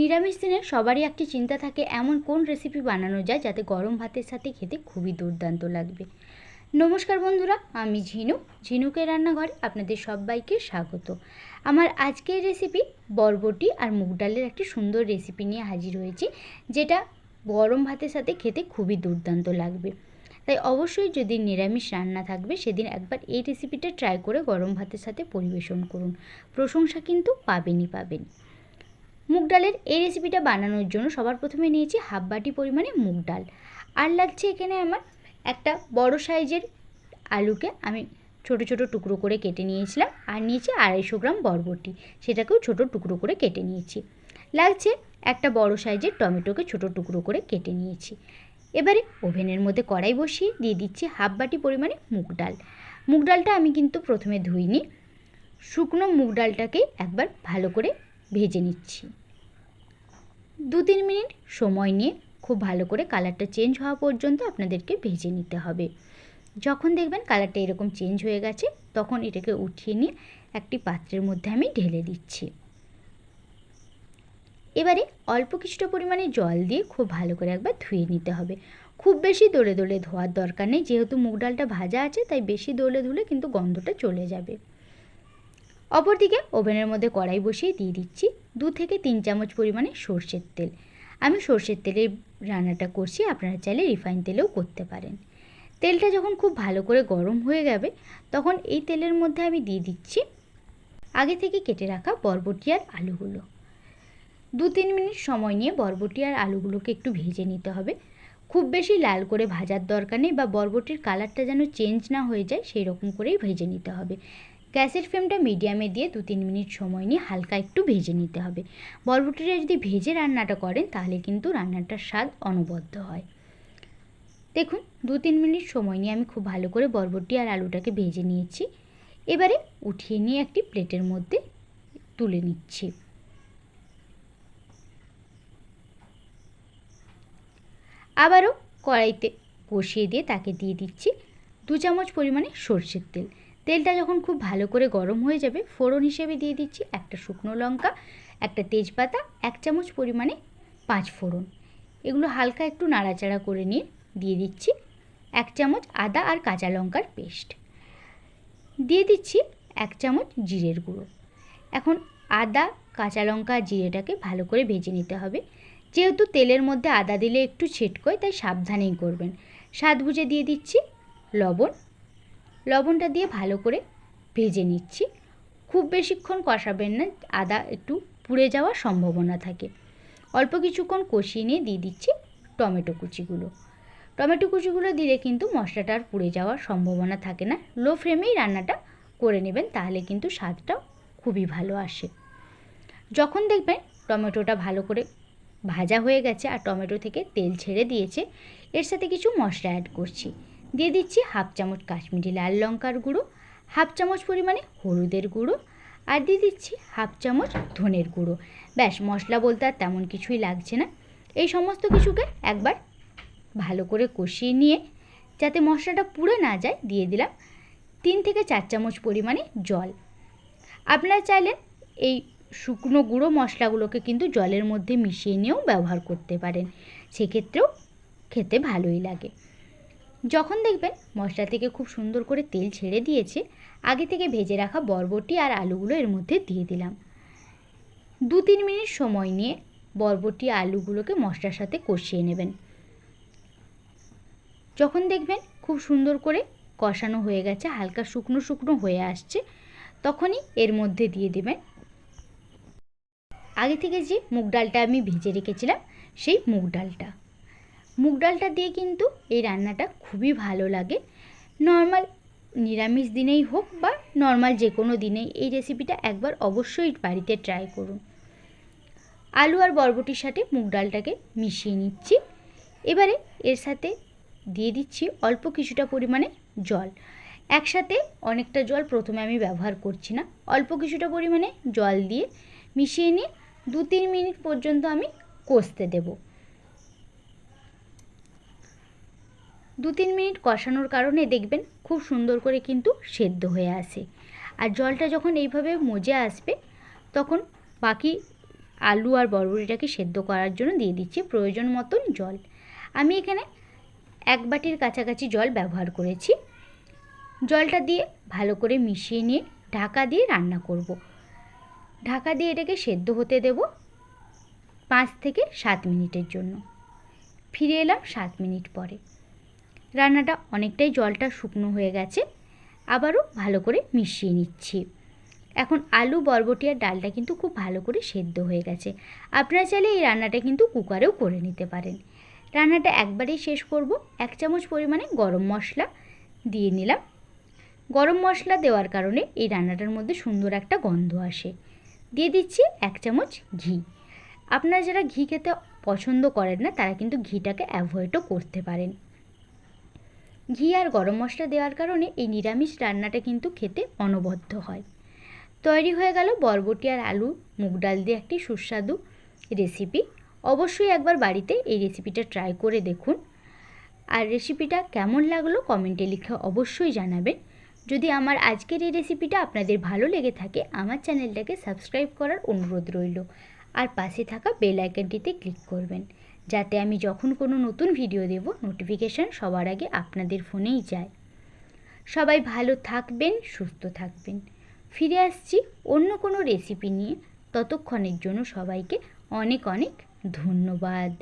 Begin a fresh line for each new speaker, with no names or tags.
নিরামিষ দিনে সবারই একটি চিন্তা থাকে এমন কোন রেসিপি বানানো যায় যাতে গরম ভাতের সাথে খেতে খুবই দুর্দান্ত লাগবে। নমস্কার বন্ধুরা, আমি ঝিনু। ঝিনুকের রান্নাঘরে আপনাদের সবাইকে স্বাগত। আমার আজকের রেসিপি বরবটি আর মুগ ডালের একটি সুন্দর রেসিপি নিয়ে হাজির হয়েছি, যেটা গরম ভাতের সাথে খেতে খুবই দুর্দান্ত লাগবে। তাই অবশ্যই যদি নিরামিষ রান্না থাকবে, সেদিন একবার এই রেসিপিটা ট্রাই করে গরম ভাতের সাথে পরিবেশন করুন। প্রশংসা কিন্তু পাবেনই পাবেন। মুগ ডালের এই রেসিপিটা বানানোর জন্য সবার প্রথমে নিয়েছি হাফ বাটি পরিমাণে মুগ ডাল। আর লাগছে এখানে আমার একটা বড় সাইজের আলুকে আমি ছোট ছোট টুকরো করে কেটে নিয়েছিলাম। আর নিয়েছি আড়াইশো গ্রাম বরবটি, সেটাকেও ছোট টুকরো করে কেটে নিয়েছি। লাগছে একটা বড় সাইজের টমেটোকে ছোট টুকরো করে কেটে নিয়েছি। এবারে ওভেনের মধ্যে কড়াই বসিয়ে দিয়ে দিচ্ছি হাফ বাটি পরিমাণে মুগ ডাল। মুগ ডালটা আমি কিন্তু প্রথমে ধুইনি, শুকনো মুগ ডালটাকে একবার ভালো করে ভেজে নিচ্ছি। দু তিন মিনিট সময় নিয়ে খুব ভালো করে কালারটা চেঞ্জ হওয়া পর্যন্ত আপনাদেরকে ভেজে নিতে হবে। যখন দেখবেন কালারটা এরকম চেঞ্জ হয়ে গেছে, তখন এটাকে উঠিয়ে নিয়ে একটি পাত্রের মধ্যে আমি ঢেলে দিচ্ছি। এবারে অল্প কিছুটা পরিমাণে জল দিয়ে খুব ভালো করে একবার ধুয়ে নিতে হবে। খুব বেশি দোলে দোলে ধোয়ার দরকার নেই, যেহেতু মুগ ডালটা ভাজা আছে, তাই বেশি দোলে ধুলে কিন্তু গন্ধটা চলে যাবে। অপরদিকে ওভেনের মধ্যে কড়াই বসিয়ে দিয়ে দিচ্ছি দু থেকে তিন চামচ পরিমাণে সর্ষের তেল। আমি সর্ষের তেলে রান্নাটা করছি, আপনারা চাইলে রিফাইন তেলেও করতে পারেন। তেলটা যখন খুব ভালো করে গরম হয়ে যাবে, তখন এই তেলের মধ্যে আমি দিয়ে দিচ্ছি আগে থেকে কেটে রাখা বরবটি আর আলুগুলো। দু তিন মিনিট সময় নিয়ে বরবটি আর আলুগুলোকে একটু ভেজে নিতে হবে। খুব বেশি লাল করে ভাজার দরকার নেই বা বরবটির কালারটা যেন চেঞ্জ না হয়ে যায় সেই রকম করেই ভেজে নিতে হবে। গ্যাসের ফ্লেমটা মিডিয়ামে দিয়ে দু তিন মিনিট সময় নিয়ে হালকা একটু ভেজে নিতে হবে। বরবটিটা যদি ভেজে রান্নাটা করেন, তাহলে কিন্তু রান্নাটার স্বাদ অনবদ্য হয়। দেখুন, দু তিন মিনিট সময় নিয়ে আমি খুব ভালো করে বরবটি আর আলুটাকে ভেজে নিয়েছি। এবারে উঠিয়ে নিয়ে একটি প্লেটের মধ্যে তুলে নিচ্ছি। আবারও কড়াইতে বসিয়ে দিয়ে তাকে দিয়ে দিচ্ছি দু চামচ পরিমাণে সর্ষের তেল। তেলটা যখন খুব ভালো করে গরম হয়ে যাবে, ফোড়ন হিসেবে দিয়ে দিচ্ছি একটা শুকনো লঙ্কা, একটা তেজপাতা, এক চামচ পরিমাণে পাঁচ ফোড়ন। এগুলো হালকা একটু নাড়াচাড়া করে নিয়ে দিয়ে দিচ্ছি এক চামচ আদা আর কাঁচা লঙ্কার পেস্ট। দিয়ে দিচ্ছি এক চামচ জিরের গুঁড়ো। এখন আদা, কাঁচা লঙ্কা আর জিরেটাকে ভালো করে ভেজে নিতে হবে। যেহেতু তেলের মধ্যে আদা দিলে একটু ছিটকোয়, তাই সাবধানেই করবেন। স্বাদ বুঝে দিয়ে দিচ্ছি লবণ। লবণটা দিয়ে ভালো করে ভেজে নিচ্ছি। খুব বেশিক্ষণ কষাবেন না, আদা একটু পুড়ে যাওয়ার সম্ভাবনা থাকে। অল্প কিছুক্ষণ কষিয়ে নিয়ে দিয়ে দিচ্ছি টমেটো কুচিগুলো। টমেটো কুচিগুলো দিলে কিন্তু মশলাটা আর পুড়ে যাওয়ার সম্ভাবনা থাকে না। লো ফ্লেমেই রান্নাটা করে নেবেন, তাহলে কিন্তু স্বাদটা খুবই ভালো আসে। যখন দেখবেন টমেটোটা ভালো করে ভাজা হয়ে গেছে আর টমেটো থেকে তেল ছেড়ে দিয়েছে, এর সাথে কিছু মশলা অ্যাড করছি। দিয়ে দিচ্ছি হাফ চামচ কাশ্মীরি লাল লঙ্কার গুঁড়ো, হাফ চামচ পরিমাণে হলুদের গুঁড়ো আর দিয়ে দিচ্ছি হাফ চামচ ধনের গুঁড়ো। ব্যাস, মশলা বলতে আর তেমন কিছুই লাগছে না। এই সমস্ত কিছুকে একবার ভালো করে কষিয়ে নিয়ে যাতে মশলাটা পুড়ে না যায়, দিয়ে দিলাম তিন থেকে চার চামচ পরিমাণে জল। আপনারা চাইলেন এই শুকনো গুঁড়ো মশলাগুলোকে কিন্তু জলের মধ্যে মিশিয়ে নিয়েও ব্যবহার করতে পারেন। সেক্ষেত্রেও খেতে ভালোই লাগে। যখন দেখবেন মশলা থেকে খুব সুন্দর করে তেল ছেড়ে দিয়েছে, আগে থেকে ভেজে রাখা বরবটি আর আলুগুলো এর মধ্যে দিয়ে দিলাম। দু তিন মিনিট সময় নিয়ে বরবটি আলুগুলোকে মশলার সাথে কষিয়ে নেবেন। যখন দেখবেন খুব সুন্দর করে কষানো হয়ে গেছে, হালকা শুকনো শুকনো হয়ে আসছে, তখনই এর মধ্যে দিয়ে দেবেন। আগে থেকে যে মুগ ডালটা আমি ভেজে রেখেছিলাম, সেই মুগ ডালটা। মুগ ডালটা দিয়ে কিন্তু এই রান্নাটা খুবই ভালো লাগে। নর্মাল নিরামিষ দিনেই হোক বা নর্মাল যে কোনো দিনেই এই রেসিপিটা একবার অবশ্যই বাড়িতে ট্রাই করুন। আলু আর বরবটির সাথে মুগ ডালটাকে মিশিয়ে নিচ্ছি। এবারে এর সাথে দিয়ে দিচ্ছি অল্প কিছুটা পরিমাণে জল। একসাথে অনেকটা জল প্রথমে আমি ব্যবহার করছি না। অল্প কিছুটা পরিমাণে জল দিয়ে মিশিয়ে নিয়ে দু তিন মিনিট পর্যন্ত আমি কষতে দেবো। দু তিন মিনিট কষানোর কারণে দেখবেন খুব সুন্দর করে কিন্তু সেদ্ধ হয়ে আসে আর জলটা যখন এইভাবে মজে আসবে, তখন বাকি আলু আর বরবটিটাকে সেদ্ধ করার জন্য দিয়ে দিচ্ছি প্রয়োজন মতন জল। আমি এখানে এক বাটির কাছাকাছি জল ব্যবহার করেছি। জলটা দিয়ে ভালো করে মিশিয়ে নিয়ে ঢাকা দিয়ে রান্না করব। ঢাকা দিয়ে এটাকে সেদ্ধ হতে দেব পাঁচ থেকে সাত মিনিটের জন্য। ফিরে এলাম সাত মিনিট পরে। রান্নাটা অনেকটাই জলটা শুকনো হয়ে গেছে, আবারও ভালো করে মিশিয়ে নিচ্ছি। এখন আলু, বরবটি আর ডালটা কিন্তু খুব ভালো করে সেদ্ধ হয়ে গেছে। আপনারা চাইলে এই রান্নাটা কিন্তু কুকারেও করে নিতে পারেন। রান্নাটা একবারেই শেষ করব। এক চামচ পরিমাণে গরম মশলা দিয়ে নিলাম। গরম মশলা দেওয়ার কারণে এই রান্নাটার মধ্যে সুন্দর একটা গন্ধ আসে। দিয়ে দিচ্ছি এক চামচ ঘি। আপনারা যারা ঘি খেতে পছন্দ করেন না, তারা কিন্তু ঘিটাকে অ্যাভয়েডও করতে পারেন। ঘি আর গরম মশলা দেওয়ার কারণে এই নিরামিষ রান্নাটা কিন্তু খেতে অনবদ্য হয়। তৈরি হয়ে গেল বরবটি আর আলু, মুগ ডাল দিয়ে একটি সুস্বাদু রেসিপি অবশ্যই একবার বাড়িতে এই রেসিপিটা ট্রাই করে দেখুন। আর রেসিপিটা কেমন লাগল কমেন্টে লিখে অবশ্যই জানাবেন। যদি আমার আজকের এই রেসিপিটা আপনাদের ভালো লেগে থাকে, আমার চ্যানেলটাকে সাবস্ক্রাইব করার অনুরোধ রইল। আর পাশে থাকা বেল আইকনটিতে ক্লিক করবেন। যাতে আমি যখন কোনো নতুন ভিডিও দেব নোটিফিকেশান সবার আগে আপনাদের ফোনেই যায়। সবাই ভালো থাকবেন, সুস্থ থাকবেন। ফিরে আসছি অন্য কোনো রেসিপি নিয়ে। ততক্ষণের জন্য সবাইকে অনেক অনেক ধন্যবাদ।